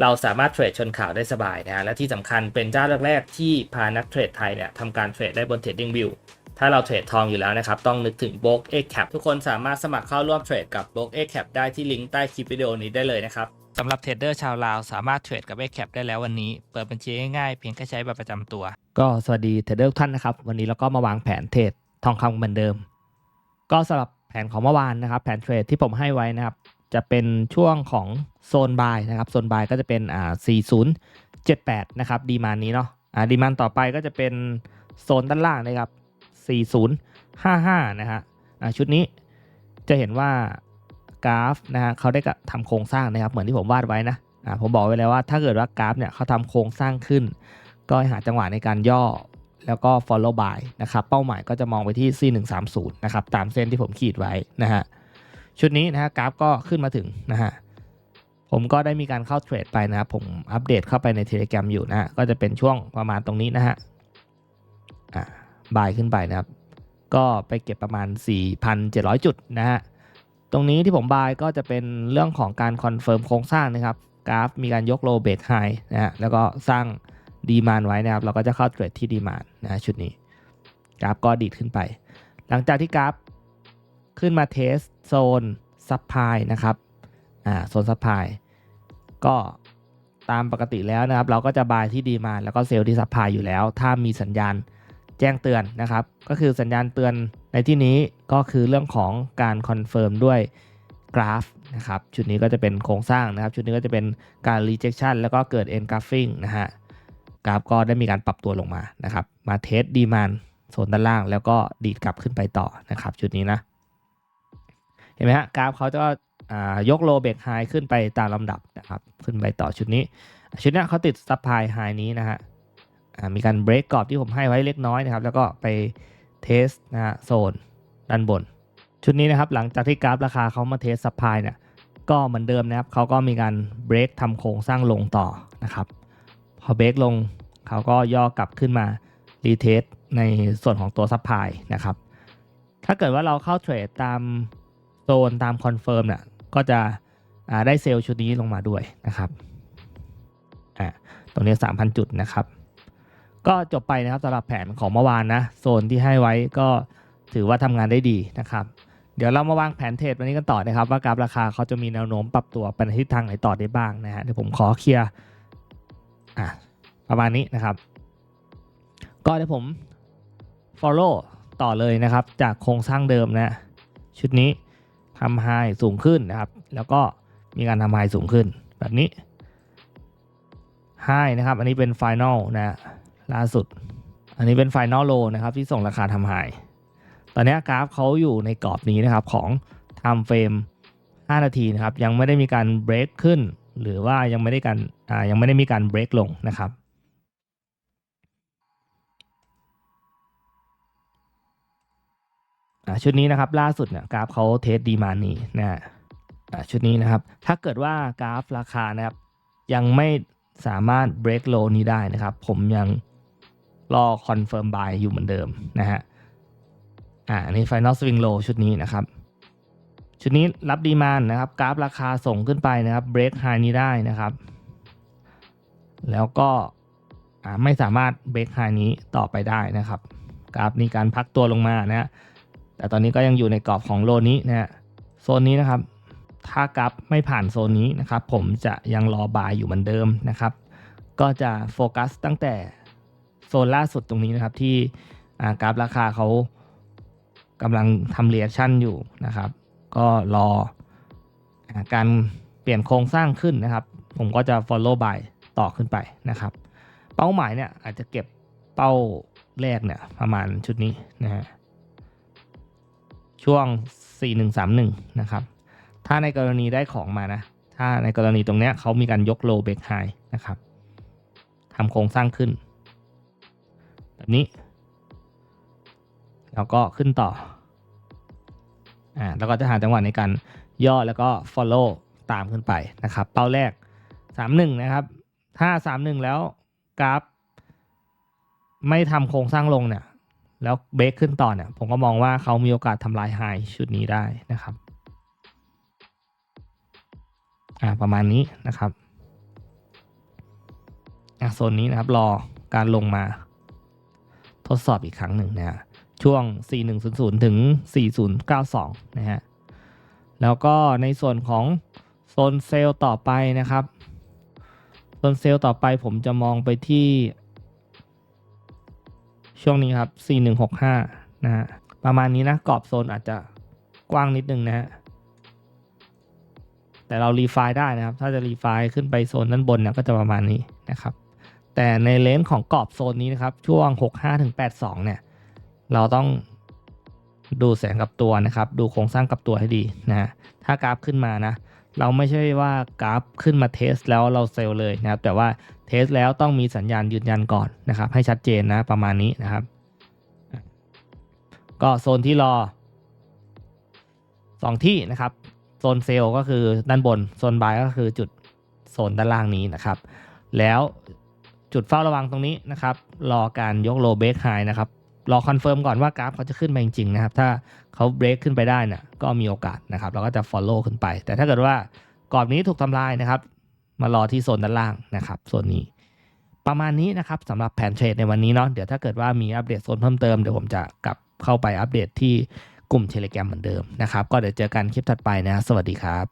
เราสามารถเทรดชนข่าวได้สบายนะฮะและที่สำคัญเป็นเจ้าแรกๆที่พานักเทรดไทยเนี่ยทำการเทรดได้บน Trading View ถ้าเราเทรดทองอยู่แล้วนะครับ ต้องนึกถึง b o k X Cap ทุกคนสามารถสมัครเข้าร่วมเทรดกับ b o k X Cap ได้ที่ลิงก์ใต้คลิปวิดีโอนี้ได้เลยนะครับสำหรับเทรดเดอร์ชาวลาวสามารถเทรดกับ X Cap ได้แล้ววันนี้ เปิดบัญชีง่ายๆเพียงแค่ใช้บัตรประจำตัว ก็สวัสดีเทรดเดอร์ทุกท่านนะครับ วันนี้เราก็มาวางแผนเทรดทองคำเหมือนเดิม ก็สำหรับแผนของเมื่อวานนะครับ แผนเทรดที่ผมให้ไว้นะครับ จะเป็นช่วงของโซนบายนะครับโซนบายก็จะเป็นอ่า4078 นะครับดีมานนี้เนาะอ่าดีมานต่อไปก็จะเป็นโซนด้านล่างนะครับ 4055 นะฮะอ่าชุดนี้จะเห็นว่ากราฟนะฮะเขาได้กระทำโครงสร้างนะครับ เหมือนที่ผมวาดไว้นะอ่าผมบอกไว้แล้วว่าถ้าเกิดว่ากราฟเนี่ยเขาทำโครงสร้างขึ้น ก็ให้หาจังหวะในการย่อแล้วก็ follow by นะครับ เป้าหมายก็จะมองไปที่ C130 นะครับ ตามเส้นที่ผมขีดไว้นะฮะ ชุดนี้นะฮะกราฟก็ขึ้นมาถึงนะฮะผมก็ได้มีการเข้าเทรดไปนะครับผมอัปเดตเข้าไปใน Telegram อยู่นะฮะก็จะเป็นช่วงประมาณตรงนี้นะฮะอ่าบายขึ้นไปนะครับ ก็ไปเก็บประมาณ 4,700 จุดนะฮะตรงนี้ที่ผมบายก็จะเป็นเรื่องของการคอนเฟิร์มโครงสร้างนะครับกราฟมีการยกโลเบรกไฮนะฮะแล้วก็สร้างดีมานไว้นะครับ เราก็จะเข้าเทรดที่ดีมานนะฮะชุดนี้กราฟก็ดีดขึ้นไป หลังจากที่กราฟ ขึ้นมาเทสโซนซับพายนะครับอ่าโซนซับพายก็ตามปกติแล้วนะครับ เราก็จะบายที่ดีมาแล้วก็เซลล์ที่ซับพายอยู่แล้ว ถ้ามีสัญญาณแจ้งเตือนนะครับ ก็คือสัญญาณเตือนในที่นี้ก็คือเรื่องของการคอนเฟิร์มด้วยกราฟนะครับชุดนี้ก็จะเป็นโครงสร้างนะครับ ชุดนี้ก็จะเป็นการ rejection แล้วก็เกิด engulfing นะฮะกราฟก็ได้มีการปรับตัวลงมานะครับ มาเทสดีมานโซนด้านล่างแล้วก็ดีดกลับขึ้นไปต่อนะครับ ชุดนี้นะ เห็นไหมฮะกราฟเขาจะายกโลเบรกไฮขึ้นไปตามลำดับนะครับ ขึ้นไปต่อชุดนี้ ชุดนี้เขาติดซับไพไฮนี้นะฮะมีการเบรกกรอบที่ผมให้ไว้เล็กน้อยนะครับ แล้วก็ไปเทสนะฮะโซนด้านบน ชุดนี้นะครับ หลังจากที่กราฟราคาเขามาเทสซับไพเนี่ยก็เหมือนเดิมนะครับเขาก็มีการเบรกทำโครงสร้างลงต่อนะครับ พอเบรกลงเขาก็ย่อกลับขึ้นมารีเทสในส่วนของตัวซับไพนะครับ ถ้าเกิดว่าเราเข้าเทรดตาม โซนตามคอนเฟิร์มเนี่ยก็จะได้เซลล์ชุดนี้ลงมาด้วยนะครับอ่าตรงนี้ 3,000 จุดนะครับ ก็จบไปนะครับสำหรับแผนของเมื่อวานนะโซนที่ให้ไว้ก็ถือว่าทำงานได้ดีนะครับ เดี๋ยวเรามาวางแผนเทรดวันนี้กันต่อนะครับ ว่ากราฟราคาเขาจะมีแนวโน้มปรับตัวไปในทิศทางไหนต่อได้บ้างนะฮะเดี๋ยวผมขอเคลียร์อะประมาณนี้นะครับ ก็เดี๋ยวผม follow ต่อเลยนะครับ จากโครงสร้างเดิมนะ ชุดนี้ ทำไฮสูงขึ้นนะครับ แล้วก็มีการทำไฮสูงขึ้นแบบนี้ไฮนะครับ อันนี้เป็น Final นะล่าสุด อันนี้เป็น Final Low นะครับ ที่ส่งราคาทำไฮตอนนี้กราฟเขาอยู่ในกรอบนี้นะครับของ Time Frame 5นาทีนะครับ ยังไม่ได้มีการเบรกขึ้น หรือว่ายังไม่ได้การยังไม่ได้มีการเบรกลงนะครับ ชุดนี้นะครับล่าสุดเนี่ยกราฟเขาเทสดีมานีนะฮะชุดนี้นะครับ ถ้าเกิดว่ากราฟราคานะครับ ยังไม่สามารถ break low นี้ได้นะครับ ผมยังรอ confirm buy อยู่เหมือนเดิมนะฮะอ่านนี้ final swing low ชุดนี้นะครับ ชุดนี้รับดีมานนะครับ กราฟราคาส่งขึ้นไปนะครับ break high นี้ได้นะครับ แล้วก็อ่าไม่สามารถ break high นี้ต่อไปได้นะครับ กราฟนี้การพักตัวลงมานะฮะ แต่ตอนนี้ก็ยังอยู่ในกรอบของโลนี้นะฮะโซนนี้นะครับ ถ้ากราฟไม่ผ่านโซนนี้นะครับ ผมจะยังรอบายอยู่เหมือนเดิมนะครับ ก็จะโฟกัสตั้งแต่โซนล่าสุดตรงนี้นะครับ ที่กราฟราคาเขากำลังทำเรียชั่นอยู่นะครับ ก็รอการเปลี่ยนโครงสร้างขึ้นนะครับ ผมก็จะ follow by ต่อขึ้นไปนะครับ เป้าหมายเนี่ยอาจจะเก็บเป้าแรกเนี่ยประมาณชุดนี้นะฮะ ช่วง 4131 นะครับ ถ้าในกรณีได้ของมานะ ถ้าในกรณีตรงเนี้ยเขามีการยกโลเบรกไฮนะครับทำโครงสร้างขึ้น แบบนี้ แล้วก็ขึ้นต่ออ่าแล้วก็จะหาจังหวะในการย่อแล้วก็ follow ตามขึ้นไปนะครับ เป้าแรก 31 นะครับ ถ้า 31 แล้วกราฟ ไม่ทำโครงสร้างลงเนี่ย แล้วเบรกขึ้นต่อเนี่ยผมก็มองว่าเขามีโอกาสทำลายไฮชุดนี้ได้นะครับอ่าประมาณนี้นะครับอะโซนนี้นะครับรอการลงมาทดสอบอีกครั้งหนึ่งนะฮะช่วง 4100 ถึง 4092 นะฮะ แล้วก็ในส่วนของโซนเซลล์ต่อไปนะครับ โซนเซลล์ต่อไปผมจะมองไปที่ ช่วงนี้ครับ 4165 นะฮะ ประมาณนี้นะ กรอบโซนอาจจะกว้างนิดนึงนะฮะ แต่เรารีไฟล์ได้นะครับ ถ้าจะรีไฟล์ขึ้นไปโซนด้านบนเนี่ยก็จะประมาณนี้นะครับ แต่ในเลนส์ของกรอบโซนนี้นะครับ ช่วง 65ถึง82 เนี่ย เราต้องดูแสงกับตัวนะครับ ดูโครงสร้างกับตัวให้ดีนะฮะถ้ากราฟขึ้นมานะ เราไม่ใช่ว่ากราฟขึ้นมาเทสแล้วเราเซลเลยนะครับ แต่ว่า เทสแล้วต้องมีสัญญาณยืนยันก่อนนะครับ ให้ชัดเจนนะประมาณนี้นะครับ ก็โซนที่รอสองที่นะครับ โซนเซลล์ก็คือด้านบน โซนบายก็คือจุดโซนด้านล่างนี้นะครับ แล้วจุดเฝ้าระวังตรงนี้นะครับ รอการยกโลเบรกไฮนะครับ รอคอนเฟิร์มก่อนว่ากราฟเขาจะขึ้นไปจริงๆนะครับ ถ้าเขาเบรกขึ้นไปได้นี่ยก็มีโอกาสนะครับ เราก็จะ follow ขึ้นไป แต่ถ้าเกิดว่ากรอบนี้ถูกทำลายนะครับ มารอที่โซนด้านล่างนะครับโซนนี้ ประมาณนี้นะครับสำหรับแผนเทรดในวันนี้เนาะเดี๋ยวถ้าเกิดว่ามีอัปเดตโซนเพิ่มเติมเดี๋ยวผมจะกลับเข้าไปอัปเดตที่กลุ่มเทเล gram เหมือนเดิมนะครับ ก็เดี๋ยวเจอกันคลิปถัดไปนะ สวัสดีครับ